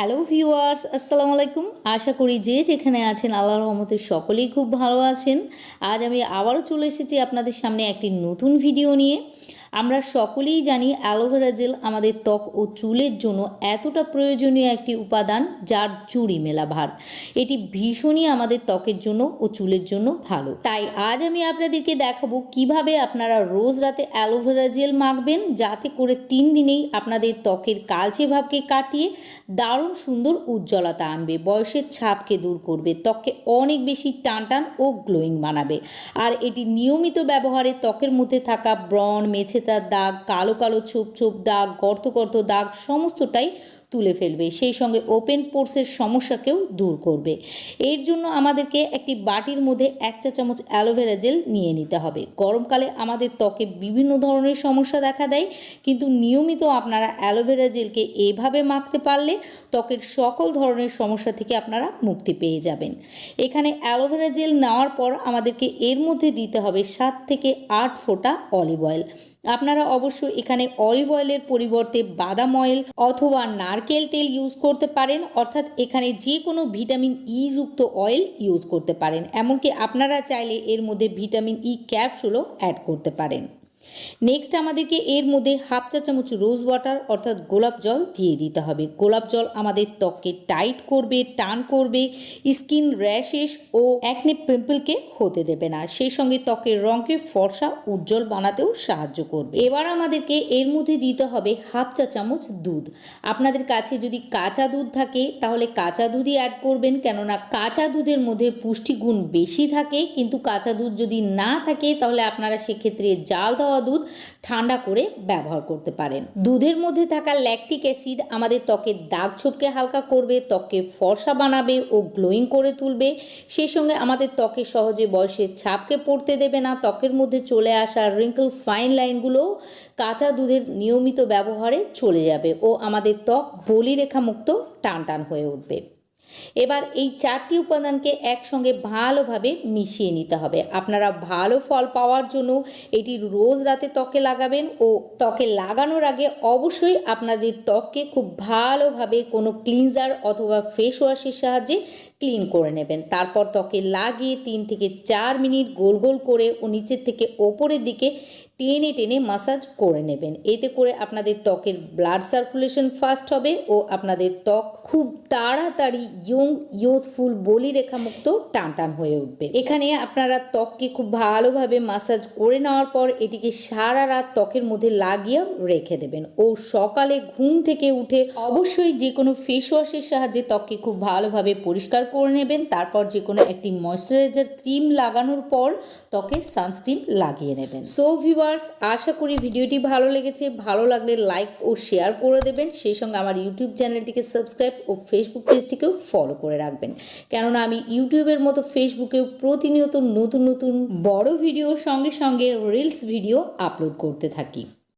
Hello viewers, আসসালামু আলাইকুম। আশা করি যে যেখানে আছেন আল্লাহ রহমতে সকলেই খুব ভালো আছেন। আজ আমি আবারও চলে এসেছি আপনাদের সামনে একটি নতুন ভিডিও নিয়ে। আমরা সকলেই জানি অ্যালোভেরা জেল আমাদের ত্বক ও চুলের জন্য এতটা প্রয়োজনীয় একটি উপাদান যার চুড়ি মেলা ভার এটি ভীষণই আমাদের ত্বকের জন্য ও চুলের জন্য ভালো। তাই আজ আমি আপনাদেরকে দেখাবো কীভাবে আপনারা রোজ রাতে অ্যালোভেরা জেল মাখবেন, যাতে করে তিন দিনেই আপনাদের ত্বকের কালচে ভাবকে কাটিয়ে দারুণ সুন্দর উজ্জ্বলতা আনবে, বয়সের ছাপকে দূর করবে, ত্বককে অনেক বেশি টান টান ও গ্লোয়িং বানাবে। আর এটি নিয়মিত ব্যবহারে ত্বকের মধ্যে থাকা ব্রণ মেছেতার দাগ, কালো কালো ছোপ ছোপ দাগ, গর্ত গর্ত দাগ সমস্তটাই তুলে ফেলবে। সেই সঙ্গে ওপেন পোর্সের সমস্যাকেও দূর করবে। এর জন্য আমাদেরকে একটি বাটির মধ্যে এক চা চামচ অ্যালোভেরা জেল নিয়ে নিতে হবে। গরমকালে আমাদের ত্বকে বিভিন্ন ধরনের সমস্যা দেখা দেয়, কিন্তু নিয়মিত আপনারা অ্যালোভেরা জেলকে এভাবে মাখতে পারলে ত্বকের সকল ধরনের সমস্যা থেকে আপনারা মুক্তি পেয়ে যাবেন। এখানে অ্যালোভেরা জেল নেওয়ার পর আমাদেরকে এর মধ্যে দিতে হবে সাত থেকে আট ফোঁটা অলিভ অয়েল আপনারা অবশ্য এখানে অলিভ অয়েলের পরিবর্তে বাদাম অয়েল অথবা নারকেল তেল ইউজ করতে পারেন, অর্থাৎ এখানে যে কোনো ভিটামিন ই যুক্ত অয়েল ইউজ করতে পারেন। এমনকি আপনারা চাইলে এর মধ্যে ভিটামিন ই ক্যাপসুলও অ্যাড করতে পারেন। নেক্সট আমাদেরকে এর মধ্যে হাফ চা চামচ রোজ ওয়াটার অর্থাৎ গোলাপ জল দিয়ে দিতে হবে। গোলাপ জল আমাদের ত্বককে টাইট করবে, টান করবে স্কিন র্যাশেস ও অ্যাকনে পিম্পলকে হতে দেবে না। সেই সঙ্গে ত্বকের রঙকে ফর্সা, উজ্জ্বল বানাতেও সাহায্য করবে। এবার আমাদেরকে এর মধ্যে দিতে হবে হাফ চা চামচ দুধ। আপনাদের কাছে যদি কাঁচা দুধ থাকে, তাহলে কাঁচা দুধই অ্যাড করবেন। কেননা কাঁচা দুধের মধ্যে পুষ্টিগুণ বেশি থাকে। কিন্তু কাঁচা দুধ যদি না থাকে, তাহলে আপনারা সেক্ষেত্রে জাল দেওয়া দুধ ঠান্ডা করে ব্যবহার করতে পারেন। দুধের মধ্যে থাকা ল্যাকটিক অ্যাসিড আমাদের ত্বকের দাগ ছোপকে হালকা করবে, ত্বককে ফর্সা বানাবে ও গ্লোয়িং করে তুলবে। সেই সঙ্গে আমাদের ত্বকে সহজে বয়সের ছাপকে পড়তে দেবে না। ত্বকের মধ্যে চলে আসা রিঙ্কল ফাইন লাইনগুলোও কাঁচা দুধের নিয়মিত ব্যবহারে চলে যাবে ও আমাদের ত্বক বলিরেখা মুক্ত টান টান হয়ে উঠবে। এবার এই চারটি উপাদানকে একসঙ্গে ভালোভাবে মিশিয়ে নিতে হবে। আপনারা ভালো ফল পাওয়ার জন্য এটি রোজ রাতে ত্বকে লাগাবেন ও ত্বকে লাগানোর আগে অবশ্যই আপনাদের ত্বককে খুব ভালোভাবে কোনো ক্লিনজার অথবা ফেস ওয়াশের সাহায্যে ক্লিন করে নেবেন। তারপর ত্বকে লাগিয়ে তিন থেকে চার মিনিট গোল গোল করে ও নিচের থেকে ওপরের দিকে টেনে টেনে মাসাজ করে নেবেন। এতে করে আপনাদের ত্বকের ব্লাড সার্কুলেশন ফাস্ট হবে ও আপনাদের ত্বক খুব তাড়াতাড়ি ইয়ং ইয়ুথফুল বলি রেখা মুক্ত টান টান হয়ে উঠবে। এখানে আপনারা ত্বককে খুব ভালোভাবে মাসাজ করে নেওয়ার পর এটিকে সারা রাত ত্বকের মধ্যে লাগিয়ে রেখে দেবেন। ও সকালে ঘুম থেকে উঠে অবশ্যই যে কোনো ফেস ওয়াশের সাহায্যে ত্বককে খুব ভালোভাবে পরিষ্কার করে নেবেন। তারপর যে কোনো একটি ময়শ্চারাইজার ক্রিম লাগানোর পর ত্বকে সানস্ক্রিন লাগিয়ে নেবেন। সো ভিউয়ার্স আশা করি ভিডিওটি ভালো লেগেছে। ভালো লাগলে লাইক ও শেয়ার করে দেবেন। সেই সঙ্গে আমার ইউটিউব চ্যানেলটিকে সাবস্ক্রাইব ও ফেসবুক পেজটিকেও ফলো করে রাখবেন। কেননা আমি ইউটিউবের মতো ফেসবুকেও প্রতিনিয়ত নতুন নতুন বড় ভিডিও সঙ্গে সঙ্গে রিলস ভিডিও আপলোড করতে থাকি।